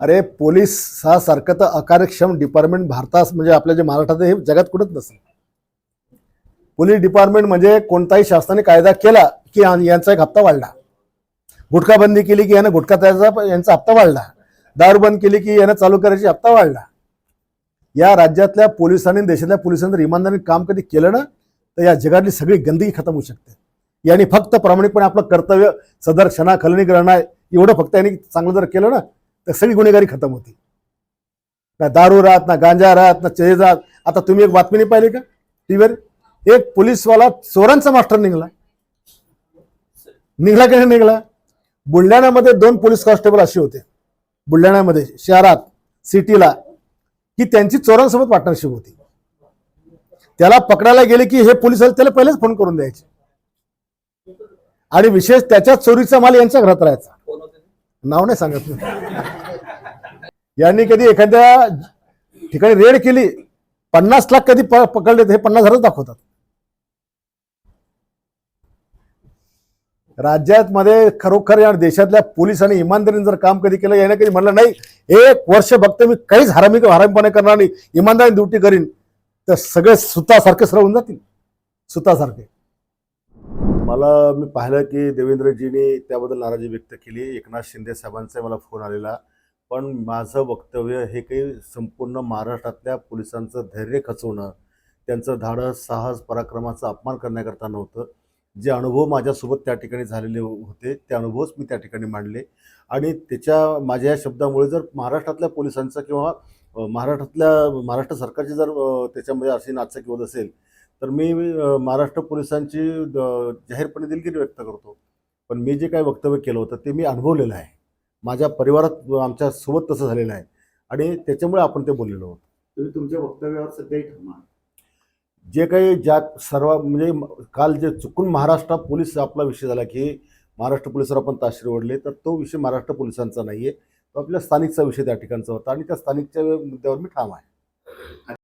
अरे पोलीस हा सारखं तर अकार्यक्षम डिपार्टमेंट भारतात म्हणजे आपल्या जे महाराष्ट्रात हे जगात कुठंच नसेल. पोलीस डिपार्टमेंट म्हणजे कोणताही शासनाने कायदा केला की यांचा एक हप्ता वाढला. गुटखा बंदी केली की यानं गुटखा त्याचा यांचा हप्ता वाढला. दारू बंद केली की यानं चालू करायची हप्ता वाढला. या राज्यातल्या पोलिसांनी देशातल्या पोलिसांनी जर इमानदारीने काम कधी केलं ना तर या जगातली सगळी गंदगी खतम होऊ शकते. यांनी फक्त प्रामाणिकपणे आपलं कर्तव्य सदर क्षणा खलनीकरण आहे. एवढं फक्त यांनी चांगलं जर केलं ना तर सगळी गुन्हेगारी खतम होती. ना दारू राहत ना गांजा राहत ना चेज राहत आता तुम्ही एक बातमी नाही पाहिली का? टीव्हीवर? एक पोलीसवाला चोरांचा मास्टर निघाला. निघाला की नाही निघाला? बुलढाण्यामध्ये दोन पोलीस कॉन्स्टेबल असे होते. बुलढाण्यामध्ये शहरात सिटीला की त्यांची चोरांसोबत पार्टनरशिप होती. त्याला पकडायला गेले की हे पोलीस आले, त्याला पहिलेच फोन करून द्यायचे. आणि विशेष त्याच्या चोरीचा माल यांच्या घरात राहायचा. नाव नाही सांगत मी. यांनी कधी एखाद्या ठिकाणी रेड केली पन्नास लाख कधी प- पकडले तर हे पन्नास हजारच दाखवतात. राज्यात मध्ये खरोखर या देशातल्या पोलिसांनी इमानदारीने जर काम कधी केलं याने कधी म्हणलं नाही एक वर्ष बघतो मी काहीच हरामी हरामीपणे करणार नाही इमानदारी ड्युटी करीन तर सगळे सुतासारखे सरवून जातील. सुतासारखे. मला मी पाहिलं की देवेंद्रजींनी त्याबद्दल नाराजी व्यक्त केली. एकनाथ शिंदे साहेबांचा मला फोन आलेला. पण माझं वक्तव्य हे काही संपूर्ण महाराष्ट्रातल्या पोलिसांचं धैर्य खचवणं त्यांचं धाडस साहस पराक्रमाचा अपमान करण्याकरता नव्हतं. जे अनुभव माझ्यासोबत त्या ठिकाणी झालेले हो, होते ते अनुभवच मी त्या ठिकाणी मांडले. आणि त्याच्या माझ्या या शब्दामुळे जर महाराष्ट्रातल्या पोलिसांचं किंवा महाराष्ट्रातल्या महाराष्ट्र सरकारची जर त्याच्यामध्ये अशी नाचक होत असेल तर मी महाराष्ट्र पोलिसांची जाहीरपणे दिलगिरी व्यक्त करतो. पण मी जे काही वक्तव्य केलं होतं ते मी अनुभवलेलं आहे. माझ्या परिवारात आमच्यासोबत तसं झालेलं आहे. आणि त्याच्यामुळे आपण ते बोललेलो आहोत. तुम्ही तुमच्या वक्तव्यावर सध्याही ठाम आहात. जे काही ज्या सर्व म्हणजे काल जे चुकून महाराष्ट्र पोलीस आपला विषय झाला की महाराष्ट्र पोलिसावर आपण ताशेरे ओढले तर तो विषय महाराष्ट्र पोलिसांचा नाही आहे तो आपल्या स्थानिकचा विषय त्या ठिकाणचा होता आणि त्या स्थानिकच्या मुद्द्यावर मी ठाम आहे.